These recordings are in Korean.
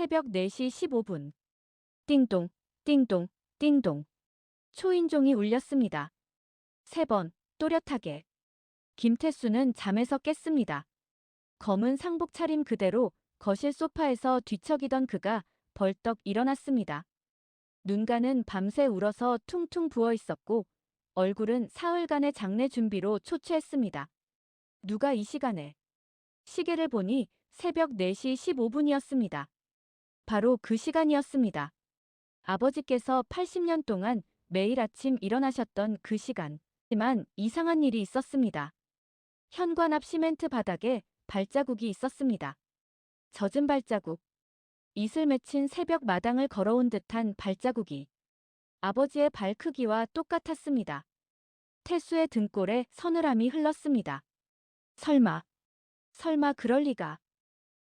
새벽 4시 15분. 띵동, 띵동, 띵동. 초인종이 울렸습니다. 세 번, 또렷하게. 김태수는 잠에서 깼습니다. 검은 상복 차림 그대로 거실 소파에서 뒤척이던 그가 벌떡 일어났습니다. 눈가는 밤새 울어서 퉁퉁 부어 있었고 얼굴은 사흘간의 장례 준비로 초췌했습니다. 누가 이 시간에 시계를 보니 새벽 4시 15분이었습니다. 바로 그 시간이었습니다. 아버지께서 80년 동안 매일 아침 일어나셨던 그 시간. 하지만 이상한 일이 있었습니다. 현관 앞 시멘트 바닥에 발자국이 있었습니다. 젖은 발자국. 이슬 맺힌 새벽 마당을 걸어온 듯한 발자국이 아버지의 발 크기와 똑같았습니다. 태수의 등골에 서늘함이 흘렀습니다. 설마, 설마 그럴 리가.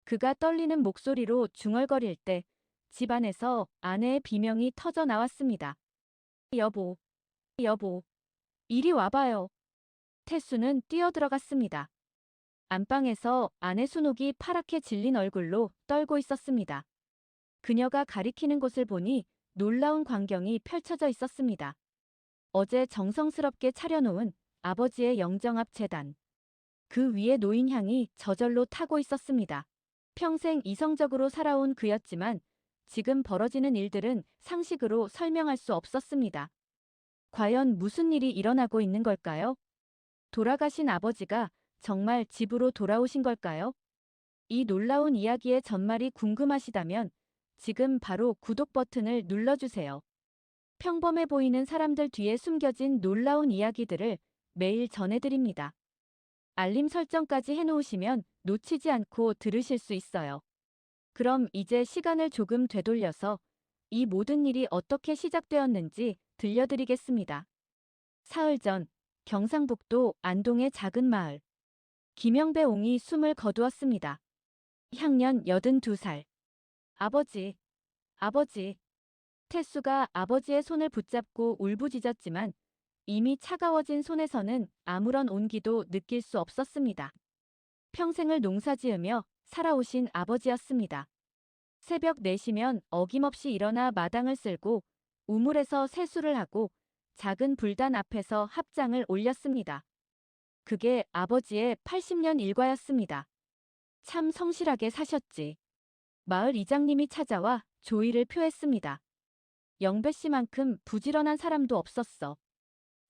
그가 떨리는 목소리로 중얼거릴 때 집안에서 아내의 비명이 터져 나왔습니다. 여보, 여보, 이리 와봐요. 태수는 뛰어들어갔습니다. 안방에서 아내 순옥이 파랗게 질린 얼굴로 떨고 있었습니다. 그녀가 가리키는 곳을 보니 놀라운 광경이 펼쳐져 있었습니다. 어제 정성스럽게 차려놓은 아버지의 영정 앞 재단. 그 위에 노인향이 저절로 타고 있었습니다. 평생 이성적으로 살아온 그였지만 지금 벌어지는 일들은 상식으로 설명할 수 없었습니다. 과연 무슨 일이 일어나고 있는 걸까요? 돌아가신 아버지가 정말 집으로 돌아오신 걸까요? 이 놀라운 이야기의 전말이 궁금하시다면 지금 바로 구독 버튼을 눌러주세요. 평범해 보이는 사람들 뒤에 숨겨진 놀라운 이야기들을 매일 전해드립니다. 알림 설정까지 해놓으시면 놓치지 않고 들으실 수 있어요. 그럼 이제 시간을 조금 되돌려서 이 모든 일이 어떻게 시작되었는지 들려드리겠습니다. 사흘 전 경상북도 안동의 작은 마을. 김영배 옹이 숨을 거두었습니다. 향년 82살. 아버지, 아버지. 태수가 아버지의 손을 붙잡고 울부짖었지만 이미 차가워진 손에서는 아무런 온기도 느낄 수 없었습니다. 평생을 농사지으며 살아오신 아버지였습니다. 새벽 4시면 어김없이 일어나 마당을 쓸고 우물에서 세수를 하고 작은 불단 앞에서 합장을 올렸습니다. 그게 아버지의 80년 일과였습니다. 참 성실하게 사셨지. 마을 이장님이 찾아와 조의를 표했습니다. 영배 씨만큼 부지런한 사람도 없었어.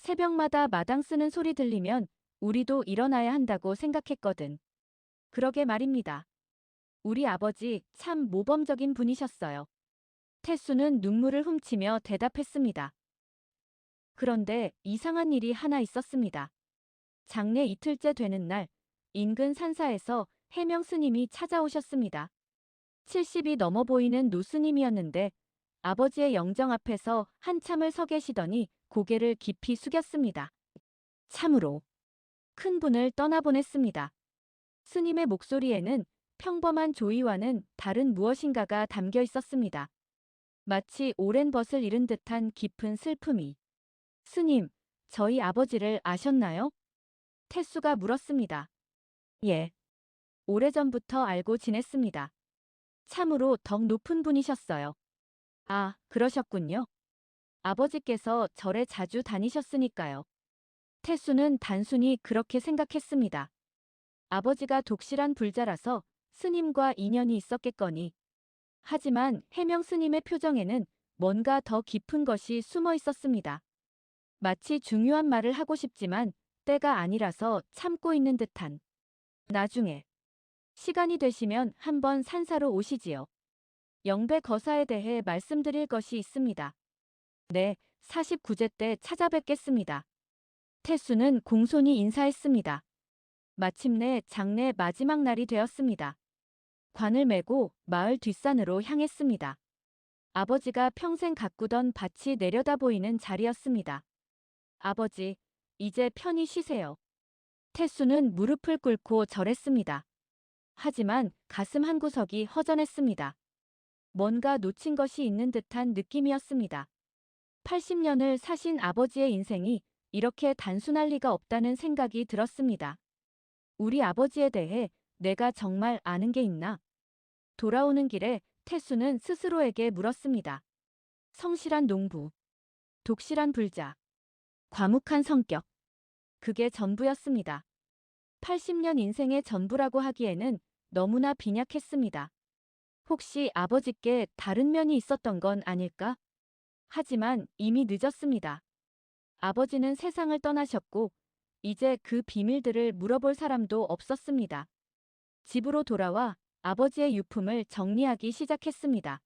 새벽마다 마당 쓰는 소리 들리면 우리도 일어나야 한다고 생각했거든. 그러게 말입니다. 우리 아버지 참 모범적인 분이셨어요. 태수는 눈물을 훔치며 대답했습니다. 그런데 이상한 일이 하나 있었습니다. 장례 이틀째 되는 날, 인근 산사에서 해명 스님이 찾아오셨습니다. 70이 넘어 보이는 노 스님이었는데 아버지의 영정 앞에서 한참을 서 계시더니 고개를 깊이 숙였습니다. 참으로 큰 분을 떠나보냈습니다. 스님의 목소리에는 평범한 조의와는 다른 무엇인가가 담겨 있었습니다. 마치 오랜 벗을 잃은 듯한 깊은 슬픔이. 스님, 저희 아버지를 아셨나요? 태수가 물었습니다. 예. 오래전부터 알고 지냈습니다. 참으로 덕 높은 분이셨어요. 아, 그러셨군요. 아버지께서 절에 자주 다니셨으니까요. 태수는 단순히 그렇게 생각했습니다. 아버지가 독실한 불자라서 스님과 인연이 있었겠거니. 하지만 해명 스님의 표정에는 뭔가 더 깊은 것이 숨어 있었습니다. 마치 중요한 말을 하고 싶지만 때가 아니라서 참고 있는 듯한. 나중에 시간이 되시면 한번 산사로 오시지요. 영배 거사에 대해 말씀드릴 것이 있습니다. 네, 49제 때 찾아뵙겠습니다. 태수는 공손히 인사했습니다. 마침내 장례 마지막 날이 되었습니다. 관을 메고 마을 뒷산으로 향했습니다. 아버지가 평생 가꾸던 밭이 내려다 보이는 자리였습니다. 아버지, 이제 편히 쉬세요. 태수는 무릎을 꿇고 절했습니다. 하지만 가슴 한구석이 허전했습니다. 뭔가 놓친 것이 있는 듯한 느낌이었습니다. 80년을 사신 아버지의 인생이 이렇게 단순할 리가 없다는 생각이 들었습니다. 우리 아버지에 대해 내가 정말 아는 게 있나? 돌아오는 길에 태수는 스스로에게 물었습니다. 성실한 농부, 독실한 불자, 과묵한 성격. 그게 전부였습니다. 80년 인생의 전부라고 하기에는 너무나 빈약했습니다. 혹시 아버지께 다른 면이 있었던 건 아닐까? 하지만 이미 늦었습니다. 아버지는 세상을 떠나셨고, 이제 그 비밀들을 물어볼 사람도 없었습니다. 집으로 돌아와 아버지의 유품을 정리하기 시작했습니다.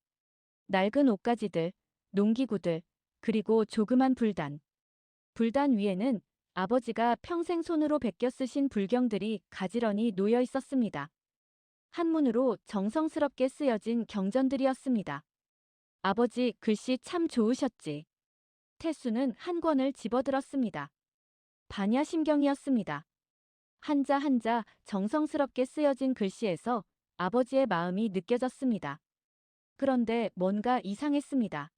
낡은 옷가지들, 농기구들, 그리고 조그만 불단. 불단 위에는 아버지가 평생 손으로 베껴 쓰신 불경들이 가지런히 놓여 있었습니다. 한문으로 정성스럽게 쓰여진 경전들이었습니다. 아버지 글씨 참 좋으셨지. 태수는 한 권을 집어들었습니다. 반야심경이었습니다. 한자 한자 정성스럽게 쓰여진 글씨에서 아버지의 마음이 느껴졌습니다. 그런데 뭔가 이상했습니다.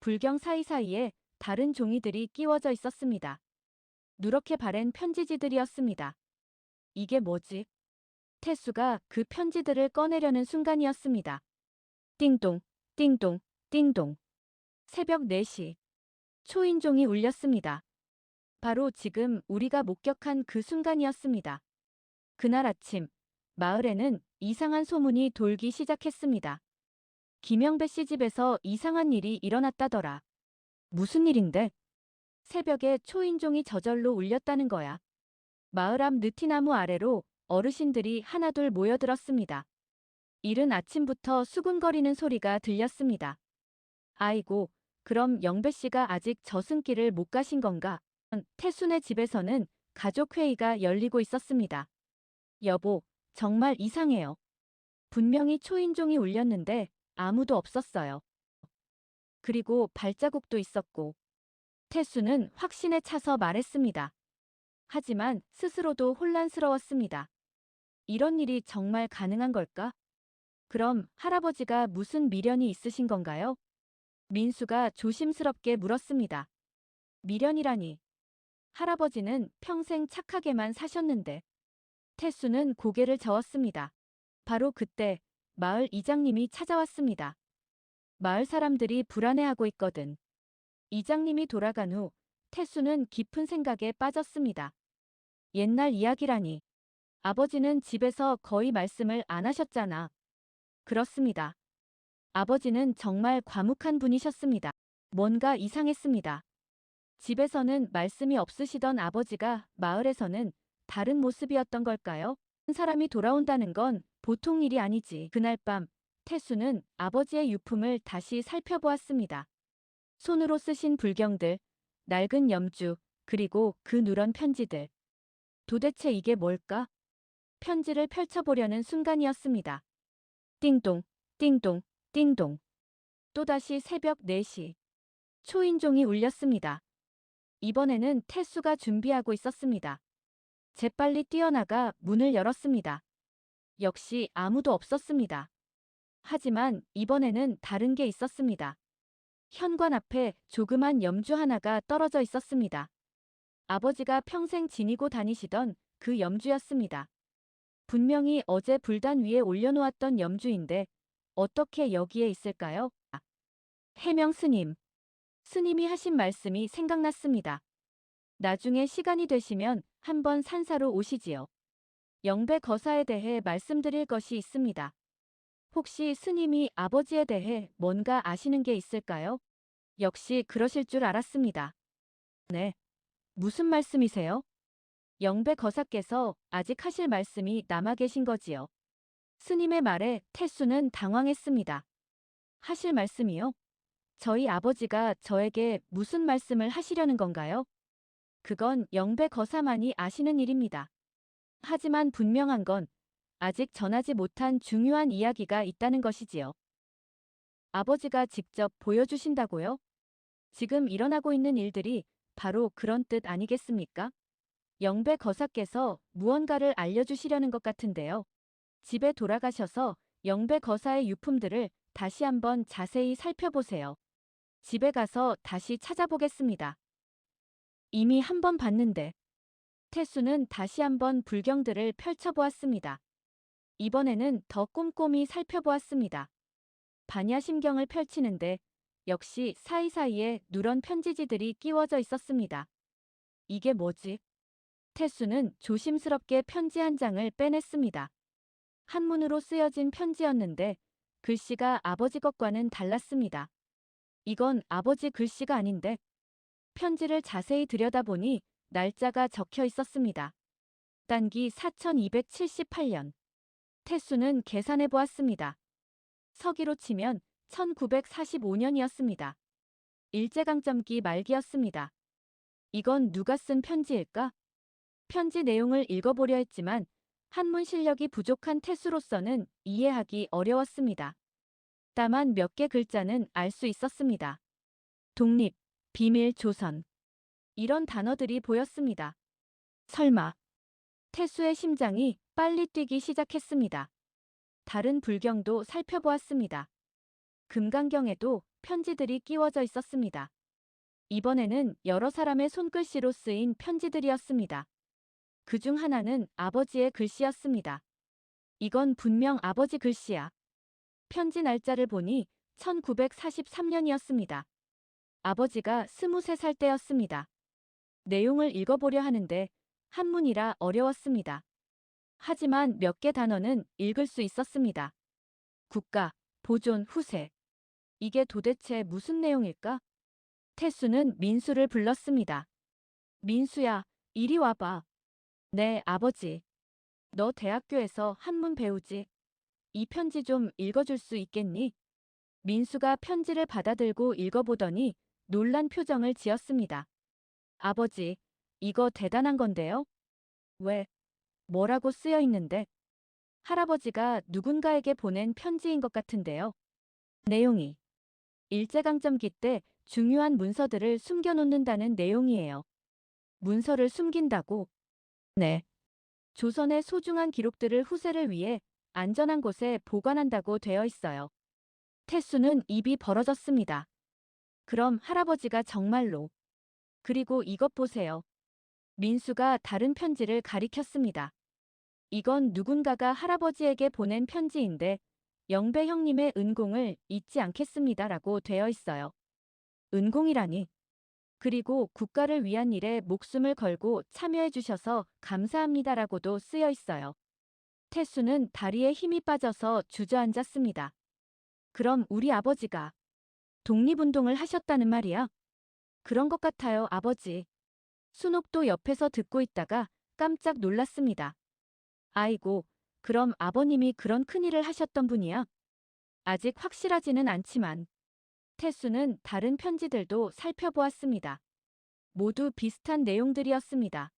불경 사이사이에 다른 종이들이 끼워져 있었습니다. 누렇게 바랜 편지지들이었습니다. 이게 뭐지? 태수가 그 편지들을 꺼내려는 순간이었습니다. 띵동, 띵동, 띵동. 새벽 4시. 초인종이 울렸습니다. 바로 지금 우리가 목격한 그 순간이었습니다. 그날 아침, 마을에는 이상한 소문이 돌기 시작했습니다. 김영배 씨 집에서 이상한 일이 일어났다더라. 무슨 일인데? 새벽에 초인종이 저절로 울렸다는 거야. 마을 앞 느티나무 아래로 어르신들이 하나둘 모여들었습니다. 이른 아침부터 수군거리는 소리가 들렸습니다. 아이고, 그럼 영배 씨가 아직 저승길을 못 가신 건가? 태순의 집에서는 가족회의가 열리고 있었습니다. 여보, 정말 이상해요. 분명히 초인종이 울렸는데 아무도 없었어요. 그리고 발자국도 있었고. 태수는 확신에 차서 말했습니다. 하지만 스스로도 혼란스러웠습니다. 이런 일이 정말 가능한 걸까? 그럼 할아버지가 무슨 미련이 있으신 건가요? 민수가 조심스럽게 물었습니다. 미련이라니. 할아버지는 평생 착하게만 사셨는데. 태수는 고개를 저었습니다. 바로 그때 마을 이장님이 찾아왔습니다. 마을 사람들이 불안해하고 있거든. 이장님이 돌아간 후 태수는 깊은 생각에 빠졌습니다. 옛날 이야기라니. 아버지는 집에서 거의 말씀을 안 하셨잖아. 그렇습니다. 아버지는 정말 과묵한 분이셨습니다. 뭔가 이상했습니다. 집에서는 말씀이 없으시던 아버지가 마을에서는 다른 모습이었던 걸까요? 한 사람이 돌아온다는 건 보통 일이 아니지. 그날 밤 태수는 아버지의 유품을 다시 살펴보았습니다. 손으로 쓰신 불경들, 낡은 염주, 그리고 그 누런 편지들. 도대체 이게 뭘까? 편지를 펼쳐보려는 순간이었습니다. 띵동, 띵동, 띵동. 또다시 새벽 4시. 초인종이 울렸습니다. 이번에는 태수가 준비하고 있었습니다. 재빨리 뛰어나가 문을 열었습니다. 역시 아무도 없었습니다. 하지만 이번에는 다른 게 있었습니다. 현관 앞에 조그만 염주 하나가 떨어져 있었습니다. 아버지가 평생 지니고 다니시던 그 염주였습니다. 분명히 어제 불단 위에 올려놓았던 염주인데 어떻게 여기에 있을까요? 아, 해명 스님. 스님이 하신 말씀이 생각났습니다. 나중에 시간이 되시면 한번 산사로 오시지요. 영배 거사에 대해 말씀드릴 것이 있습니다. 혹시 스님이 아버지에 대해 뭔가 아시는 게 있을까요? 역시 그러실 줄 알았습니다. 네. 무슨 말씀이세요? 영배 거사께서 아직 하실 말씀이 남아 계신 거지요. 스님의 말에 태수는 당황했습니다. 하실 말씀이요? 저희 아버지가 저에게 무슨 말씀을 하시려는 건가요? 그건 영배 거사만이 아시는 일입니다. 하지만 분명한 건 아직 전하지 못한 중요한 이야기가 있다는 것이지요. 아버지가 직접 보여주신다고요? 지금 일어나고 있는 일들이 바로 그런 뜻 아니겠습니까? 영배 거사께서 무언가를 알려주시려는 것 같은데요. 집에 돌아가셔서 영배 거사의 유품들을 다시 한번 자세히 살펴보세요. 집에 가서 다시 찾아보겠습니다. 이미 한 번 봤는데. 태수는 다시 한번 불경들을 펼쳐보았습니다. 이번에는 더 꼼꼼히 살펴보았습니다. 반야심경을 펼치는데 역시 사이사이에 누런 편지지들이 끼워져 있었습니다. 이게 뭐지? 태수는 조심스럽게 편지 한 장을 빼냈습니다. 한문으로 쓰여진 편지였는데 글씨가 아버지 것과는 달랐습니다. 이건 아버지 글씨가 아닌데 편지를 자세히 들여다보니 날짜가 적혀 있었습니다. 단기 4278년. 태수는 계산해 보았습니다. 서기로 치면 1945년이었습니다. 일제강점기 말기였습니다. 이건 누가 쓴 편지일까? 편지 내용을 읽어보려 했지만 한문 실력이 부족한 태수로서는 이해하기 어려웠습니다. 다만 몇 개 글자는 알 수 있었습니다. 독립, 비밀, 조선. 이런 단어들이 보였습니다. 설마. 태수의 심장이 빨리 뛰기 시작했습니다. 다른 불경도 살펴보았습니다. 금강경에도 편지들이 끼워져 있었습니다. 이번에는 여러 사람의 손글씨로 쓰인 편지들이었습니다. 그 중 하나는 아버지의 글씨였습니다. 이건 분명 아버지 글씨야. 편지 날짜를 보니 1943년이었습니다. 아버지가 23살 때였습니다. 내용을 읽어보려 하는데 한문이라 어려웠습니다. 하지만 몇 개 단어는 읽을 수 있었습니다. 국가, 보존, 후세. 이게 도대체 무슨 내용일까? 태수는 민수를 불렀습니다. 민수야, 이리 와봐. 네, 아버지. 너 대학교에서 한문 배우지? 이 편지 좀 읽어줄 수 있겠니? 민수가 편지를 받아들고 읽어보더니 놀란 표정을 지었습니다. 아버지, 이거 대단한 건데요? 왜? 뭐라고 쓰여 있는데? 할아버지가 누군가에게 보낸 편지인 것 같은데요. 내용이 일제강점기 때 중요한 문서들을 숨겨놓는다는 내용이에요. 문서를 숨긴다고? 네. 조선의 소중한 기록들을 후세를 위해 안전한 곳에 보관한다고 되어 있어요. 태수는 입이 벌어졌습니다. 그럼 할아버지가 정말로. 그리고 이것 보세요. 민수가 다른 편지를 가리켰습니다. 이건 누군가가 할아버지에게 보낸 편지인데 영배 형님의 은공을 잊지 않겠습니다라고 되어 있어요. 은공이라니. 그리고 국가를 위한 일에 목숨을 걸고 참여해 주셔서 감사합니다라고도 쓰여 있어요. 태수는 다리에 힘이 빠져서 주저앉았습니다. 그럼 우리 아버지가 독립운동을 하셨다는 말이야? 그런 것 같아요, 아버지. 순옥도 옆에서 듣고 있다가 깜짝 놀랐습니다. 아이고, 그럼 아버님이 그런 큰일을 하셨던 분이야? 아직 확실하지는 않지만 태수는 다른 편지들도 살펴보았습니다. 모두 비슷한 내용들이었습니다.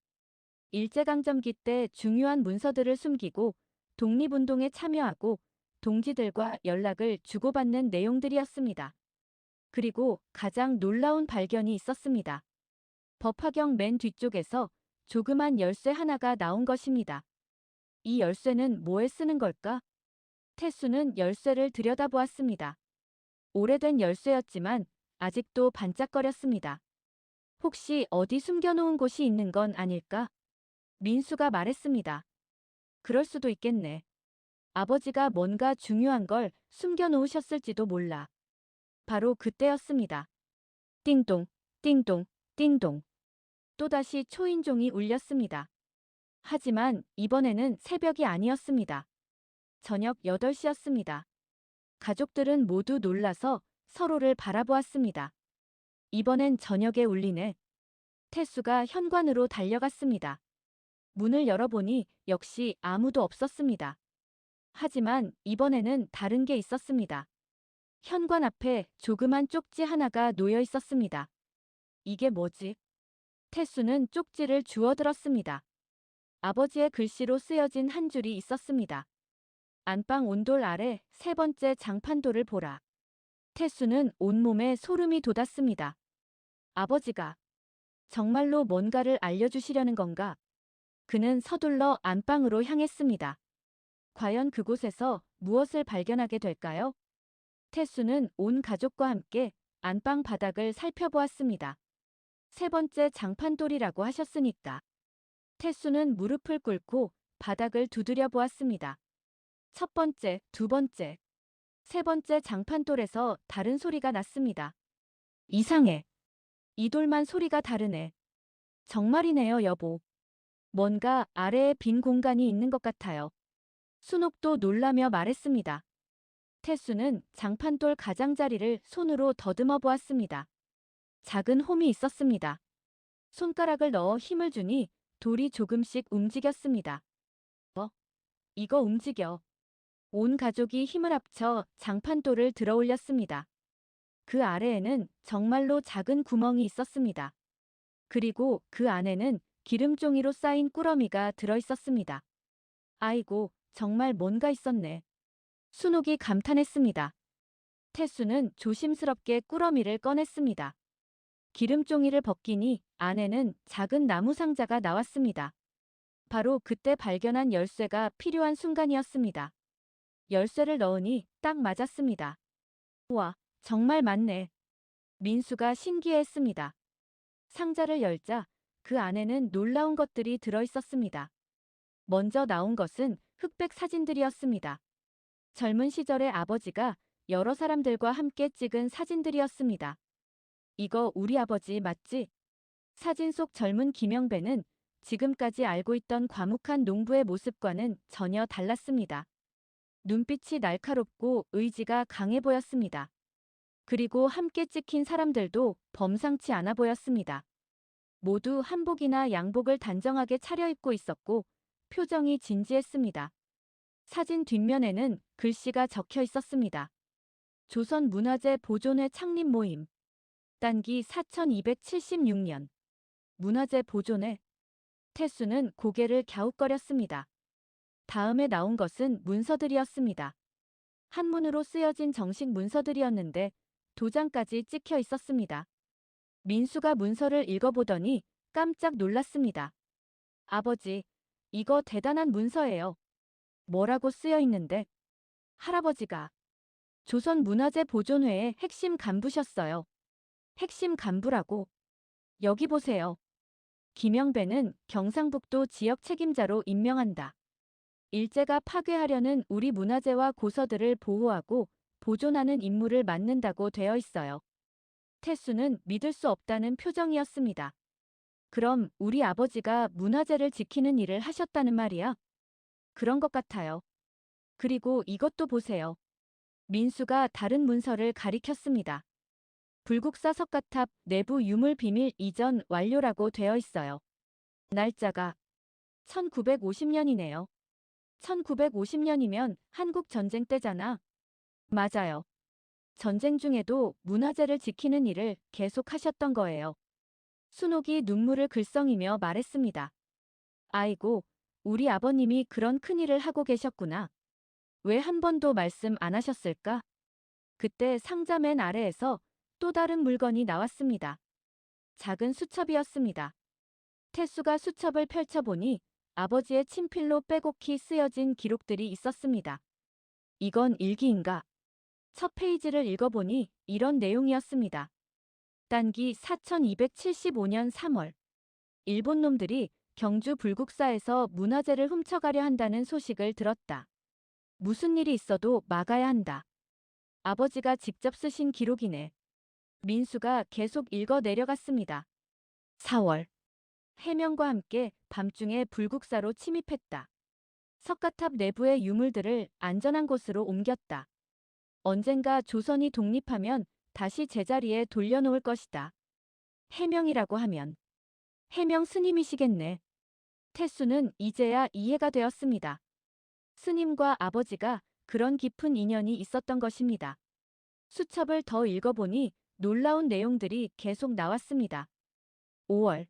일제강점기 때 중요한 문서들을 숨기고 독립운동에 참여하고 동지들과 연락을 주고받는 내용들이었습니다. 그리고 가장 놀라운 발견이 있었습니다. 법화경 맨 뒤쪽에서 조그만 열쇠 하나가 나온 것입니다. 이 열쇠는 뭐에 쓰는 걸까? 태수는 열쇠를 들여다보았습니다. 오래된 열쇠였지만 아직도 반짝거렸습니다. 혹시 어디 숨겨놓은 곳이 있는 건 아닐까? 민수가 말했습니다. 그럴 수도 있겠네. 아버지가 뭔가 중요한 걸 숨겨놓으셨을지도 몰라. 바로 그때였습니다. 띵동, 띵동, 띵동. 또다시 초인종이 울렸습니다. 하지만 이번에는 새벽이 아니었습니다. 저녁 8시였습니다. 가족들은 모두 놀라서 서로를 바라보았습니다. 이번엔 저녁에 울리네. 태수가 현관으로 달려갔습니다. 문을 열어보니 역시 아무도 없었습니다. 하지만 이번에는 다른 게 있었습니다. 현관 앞에 조그만 쪽지 하나가 놓여 있었습니다. 이게 뭐지? 태수는 쪽지를 주워들었습니다. 아버지의 글씨로 쓰여진 한 줄이 있었습니다. 안방 온돌 아래 세 번째 장판돌을 보라. 태수는 온몸에 소름이 돋았습니다. 아버지가 정말로 뭔가를 알려주시려는 건가? 그는 서둘러 안방으로 향했습니다. 과연 그곳에서 무엇을 발견하게 될까요? 태수는 온 가족과 함께 안방 바닥을 살펴보았습니다. 세 번째 장판돌이라고 하셨으니까. 태수는 무릎을 꿇고 바닥을 두드려 보았습니다. 첫 번째, 두 번째. 세 번째 장판돌에서 다른 소리가 났습니다. 이상해. 이 돌만 소리가 다르네. 정말이네요, 여보. 뭔가 아래에 빈 공간이 있는 것 같아요. 순옥도 놀라며 말했습니다. 태수는 장판돌 가장자리를 손으로 더듬어 보았습니다. 작은 홈이 있었습니다. 손가락을 넣어 힘을 주니 돌이 조금씩 움직였습니다. 어? 이거 움직여. 온 가족이 힘을 합쳐 장판돌을 들어 올렸습니다. 그 아래에는 정말로 작은 구멍이 있었습니다. 그리고 그 안에는 기름종이로 쌓인 꾸러미가 들어 있었습니다. 아이고, 정말 뭔가 있었네. 순옥이 감탄했습니다. 태수는 조심스럽게 꾸러미를 꺼냈습니다. 기름종이를 벗기니 안에는 작은 나무 상자가 나왔습니다. 바로 그때 발견한 열쇠가 필요한 순간이었습니다. 열쇠를 넣으니 딱 맞았습니다. 우와, 정말 맞네. 민수가 신기해했습니다. 상자를 열자 그 안에는 놀라운 것들이 들어 있었습니다. 먼저 나온 것은 흑백 사진들이었습니다. 젊은 시절의 아버지가 여러 사람들과 함께 찍은 사진들이었습니다. 이거 우리 아버지 맞지? 사진 속 젊은 김영배는 지금까지 알고 있던 과묵한 농부의 모습과는 전혀 달랐습니다. 눈빛이 날카롭고 의지가 강해 보였습니다. 그리고 함께 찍힌 사람들도 범상치 않아 보였습니다. 모두 한복이나 양복을 단정하게 차려입고 있었고 표정이 진지했습니다. 사진 뒷면에는 글씨가 적혀 있었습니다. 조선문화재 보존회 창립 모임. 단기 4276년. 문화재 보존회. 태수는 고개를 갸웃거렸습니다. 다음에 나온 것은 문서들이었습니다. 한문으로 쓰여진 정식 문서들이었는데 도장까지 찍혀 있었습니다. 민수가 문서를 읽어보더니 깜짝 놀랐습니다. 아버지, 이거 대단한 문서예요. 뭐라고 쓰여 있는데? 할아버지가 조선문화재 보존회의 핵심 간부셨어요. 핵심 간부라고. 여기 보세요. 김영배는 경상북도 지역 책임자로 임명한다. 일제가 파괴하려는 우리 문화재와 고서들을 보호하고 보존하는 임무를 맡는다고 되어 있어요. 태수는 믿을 수 없다는 표정이었습니다. 그럼 우리 아버지가 문화재를 지키는 일을 하셨다는 말이야? 그런 것 같아요. 그리고 이것도 보세요. 민수가 다른 문서를 가리켰습니다. 불국사 석가탑 내부 유물 비밀 이전 완료라고 되어 있어요. 날짜가 1950년이네요. 1950년이면 한국 전쟁 때잖아. 맞아요. 전쟁 중에도 문화재를 지키는 일을 계속 하셨던 거예요. 순옥이 눈물을 글썽이며 말했습니다. 아이고, 우리 아버님이 그런 큰일을 하고 계셨구나. 왜 한 번도 말씀 안 하셨을까? 그때 상자 맨 아래에서 또 다른 물건이 나왔습니다. 작은 수첩이었습니다. 태수가 수첩을 펼쳐보니 아버지의 친필로 빼곡히 쓰여진 기록들이 있었습니다. 이건 일기인가? 첫 페이지를 읽어보니 이런 내용이었습니다. 단기 4275년 3월. 일본 놈들이 경주 불국사에서 문화재를 훔쳐가려 한다는 소식을 들었다. 무슨 일이 있어도 막아야 한다. 아버지가 직접 쓰신 기록이네. 민수가 계속 읽어 내려갔습니다. 4월. 해명과 함께 밤중에 불국사로 침입했다. 석가탑 내부의 유물들을 안전한 곳으로 옮겼다. 언젠가 조선이 독립하면 다시 제자리에 돌려놓을 것이다. 해명이라고 하면 해명 스님이시겠네. 태수는 이제야 이해가 되었습니다. 스님과 아버지가 그런 깊은 인연이 있었던 것입니다. 수첩을 더 읽어보니 놀라운 내용들이 계속 나왔습니다. 5월.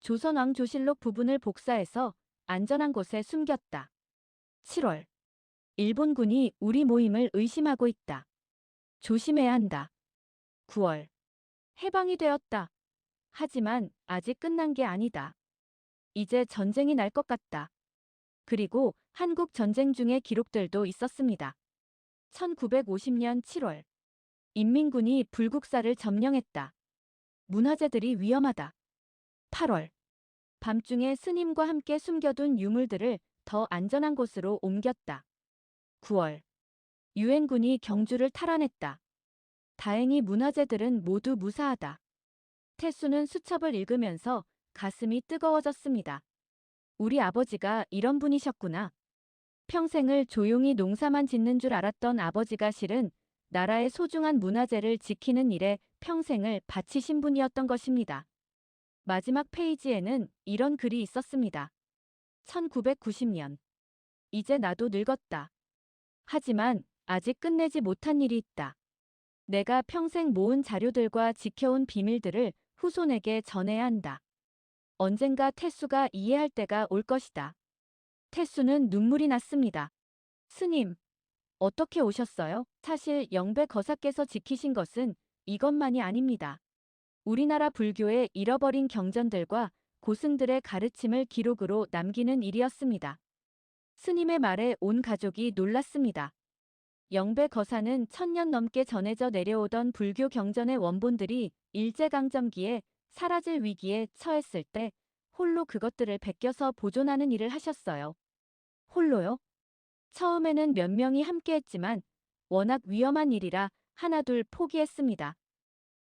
조선왕 조실록 부분을 복사해서 안전한 곳에 숨겼다. 7월. 일본군이 우리 모임을 의심하고 있다. 조심해야 한다. 9월. 해방이 되었다. 하지만 아직 끝난 게 아니다. 이제 전쟁이 날 것 같다. 그리고 한국 전쟁 중의 기록들도 있었습니다. 1950년 7월. 인민군이 불국사를 점령했다. 문화재들이 위험하다. 8월. 밤중에 스님과 함께 숨겨둔 유물들을 더 안전한 곳으로 옮겼다. 9월. 유엔군이 경주를 탈환했다. 다행히 문화재들은 모두 무사하다. 태수는 수첩을 읽으면서 가슴이 뜨거워졌습니다. 우리 아버지가 이런 분이셨구나. 평생을 조용히 농사만 짓는 줄 알았던 아버지가 실은 나라의 소중한 문화재를 지키는 일에 평생을 바치신 분이었던 것입니다. 마지막 페이지에는 이런 글이 있었습니다. 1990년. 이제 나도 늙었다. 하지만 아직 끝내지 못한 일이 있다. 내가 평생 모은 자료들과 지켜온 비밀들을 후손에게 전해야 한다. 언젠가 태수가 이해할 때가 올 것이다. 태수는 눈물이 났습니다. 스님, 어떻게 오셨어요? 사실 영배 거사께서 지키신 것은 이것만이 아닙니다. 우리나라 불교의 잃어버린 경전들과 고승들의 가르침을 기록으로 남기는 일이었습니다. 스님의 말에 온 가족이 놀랐습니다. 영배 거사는 천년 넘게 전해져 내려오던 불교 경전의 원본들이 일제강점기에 사라질 위기에 처했을 때 홀로 그것들을 베껴서 보존하는 일을 하셨어요. 홀로요? 처음에는 몇 명이 함께했지만 워낙 위험한 일이라 하나둘 포기했습니다.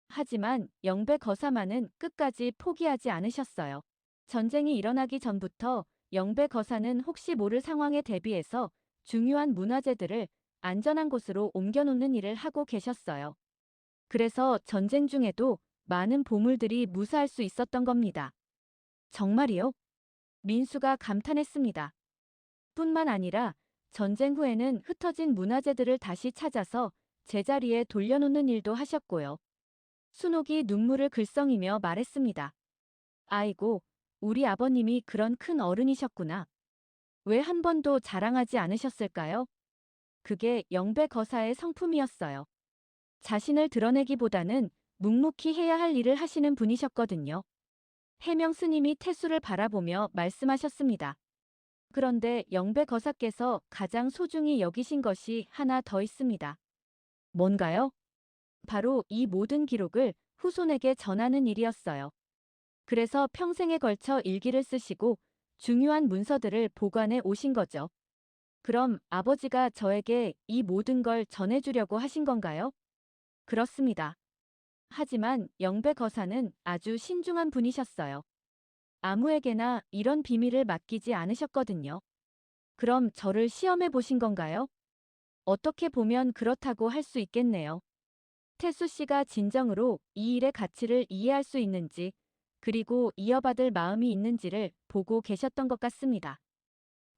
하지만 영배 거사만은 끝까지 포기하지 않으셨어요. 전쟁이 일어나기 전부터 영배 거사는 혹시 모를 상황에 대비해서 중요한 문화재들을 안전한 곳으로 옮겨놓는 일을 하고 계셨어요. 그래서 전쟁 중에도 많은 보물들이 무사할 수 있었던 겁니다. 정말이요? 민수가 감탄했습니다. 뿐만 아니라 전쟁 후에는 흩어진 문화재들을 다시 찾아서 제자리에 돌려놓는 일도 하셨고요. 순옥이 눈물을 글썽이며 말했습니다. 아이고, 우리 아버님이 그런 큰 어른이셨구나. 왜 한 번도 자랑하지 않으셨을까요? 그게 영배 거사의 성품이었어요. 자신을 드러내기보다는 묵묵히 해야 할 일을 하시는 분이셨거든요. 해명 스님이 태수를 바라보며 말씀하셨습니다. 그런데 영배 거사께서 가장 소중히 여기신 것이 하나 더 있습니다. 뭔가요? 바로 이 모든 기록을 후손에게 전하는 일이었어요. 그래서 평생에 걸쳐 일기를 쓰시고 중요한 문서들을 보관해 오신 거죠. 그럼 아버지가 저에게 이 모든 걸 전해주려고 하신 건가요? 그렇습니다. 하지만 영배 거사는 아주 신중한 분이셨어요. 아무에게나 이런 비밀을 맡기지 않으셨거든요. 그럼 저를 시험해 보신 건가요? 어떻게 보면 그렇다고 할 수 있겠네요. 태수 씨가 진정으로 이 일의 가치를 이해할 수 있는지, 그리고 이어받을 마음이 있는지를 보고 계셨던 것 같습니다.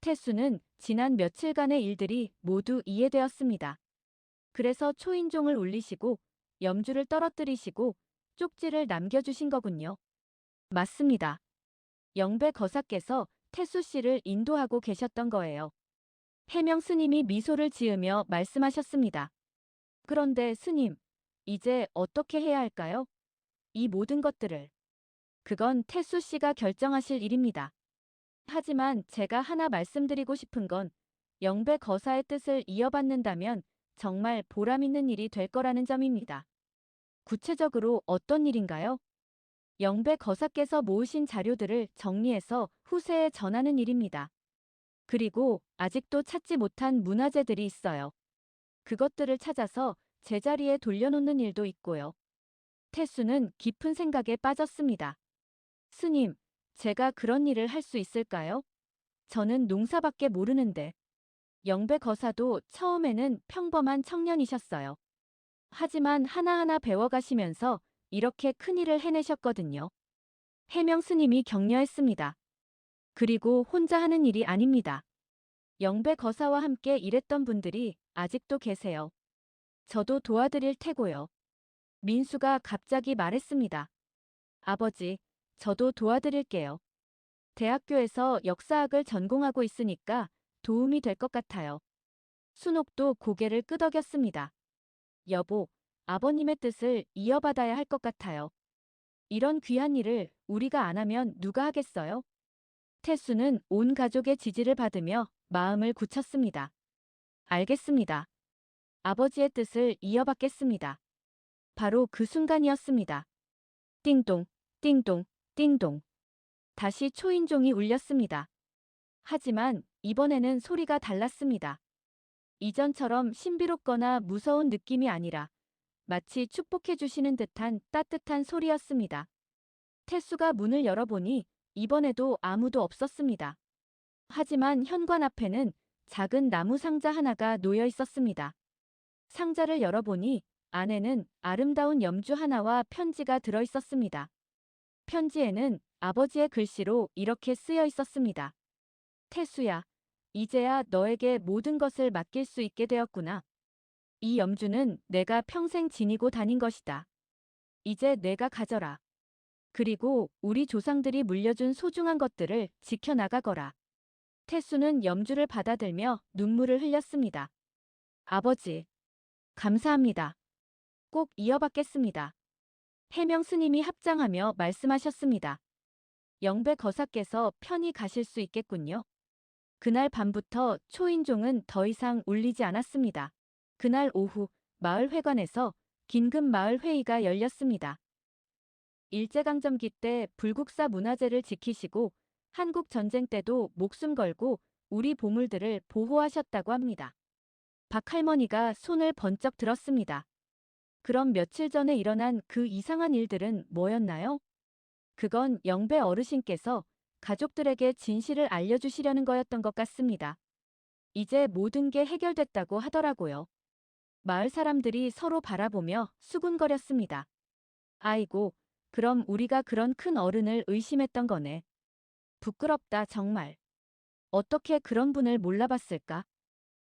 태수는 지난 며칠간의 일들이 모두 이해되었습니다. 그래서 초인종을 울리시고 염주를 떨어뜨리시고 쪽지를 남겨주신 거군요. 맞습니다. 영배 거사께서 태수 씨를 인도하고 계셨던 거예요. 해명 스님이 미소를 지으며 말씀하셨습니다. 그런데 스님, 이제 어떻게 해야 할까요? 이 모든 것들을. 그건 태수 씨가 결정하실 일입니다. 하지만 제가 하나 말씀드리고 싶은 건 영배 거사의 뜻을 이어받는다면 정말 보람 있는 일이 될 거라는 점입니다. 구체적으로 어떤 일인가요? 영배 거사께서 모으신 자료들을 정리해서 후세에 전하는 일입니다. 그리고 아직도 찾지 못한 문화재들이 있어요. 그것들을 찾아서 제자리에 돌려놓는 일도 있고요. 태수는 깊은 생각에 빠졌습니다. 스님, 제가 그런 일을 할 수 있을까요? 저는 농사밖에 모르는데. 영배 거사도 처음에는 평범한 청년이셨어요. 하지만 하나하나 배워가시면서 이렇게 큰 일을 해내셨거든요. 해명 스님이 격려했습니다. 그리고 혼자 하는 일이 아닙니다. 영배 거사와 함께 일했던 분들이 아직도 계세요. 저도 도와드릴 테고요. 민수가 갑자기 말했습니다. 아버지, 저도 도와드릴게요. 대학교에서 역사학을 전공하고 있으니까 도움이 될 것 같아요. 순옥도 고개를 끄덕였습니다. 여보, 아버님의 뜻을 이어받아야 할 것 같아요. 이런 귀한 일을 우리가 안 하면 누가 하겠어요? 태수는 온 가족의 지지를 받으며 마음을 굳혔습니다. 알겠습니다. 아버지의 뜻을 이어받겠습니다. 바로 그 순간이었습니다. 띵동, 띵동, 띵동. 다시 초인종이 울렸습니다. 하지만 이번에는 소리가 달랐습니다. 이전처럼 신비롭거나 무서운 느낌이 아니라 마치 축복해 주시는 듯한 따뜻한 소리였습니다. 태수가 문을 열어보니 이번에도 아무도 없었습니다. 하지만 현관 앞에는 작은 나무 상자 하나가 놓여 있었습니다. 상자를 열어보니 안에는 아름다운 염주 하나와 편지가 들어 있었습니다. 편지에는 아버지의 글씨로 이렇게 쓰여 있었습니다. 태수야, 이제야 너에게 모든 것을 맡길 수 있게 되었구나. 이 염주는 내가 평생 지니고 다닌 것이다. 이제 내가 가져라. 그리고 우리 조상들이 물려준 소중한 것들을 지켜나가거라. 태수는 염주를 받아들며 눈물을 흘렸습니다. 아버지, 감사합니다. 꼭 이어받겠습니다. 해명 스님이 합장하며 말씀하셨습니다. 영배 거사께서 편히 가실 수 있겠군요. 그날 밤부터 초인종은 더 이상 울리지 않았습니다. 그날 오후 마을 회관에서 긴급 마을 회의가 열렸습니다. 일제강점기 때 불국사 문화재를 지키시고 한국 전쟁 때도 목숨 걸고 우리 보물들을 보호하셨다고 합니다. 박 할머니가 손을 번쩍 들었습니다. 그럼 며칠 전에 일어난 그 이상한 일들은 뭐였나요? 그건 영배 어르신께서 가족들에게 진실을 알려주시려는 거였던 것 같습니다. 이제 모든 게 해결됐다고 하더라고요. 마을 사람들이 서로 바라보며 수군거렸습니다. 아이고, 그럼 우리가 그런 큰 어른을 의심했던 거네. 부끄럽다, 정말. 어떻게 그런 분을 몰라봤을까?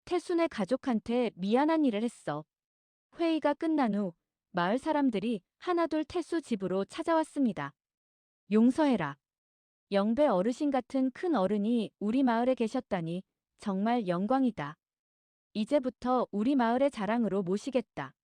태순의 가족한테 미안한 일을 했어. 회의가 끝난 후 마을 사람들이 하나둘 태수 집으로 찾아왔습니다. 용서해라. 영배 어르신 같은 큰 어른이 우리 마을에 계셨다니 정말 영광이다. 이제부터 우리 마을의 자랑으로 모시겠다.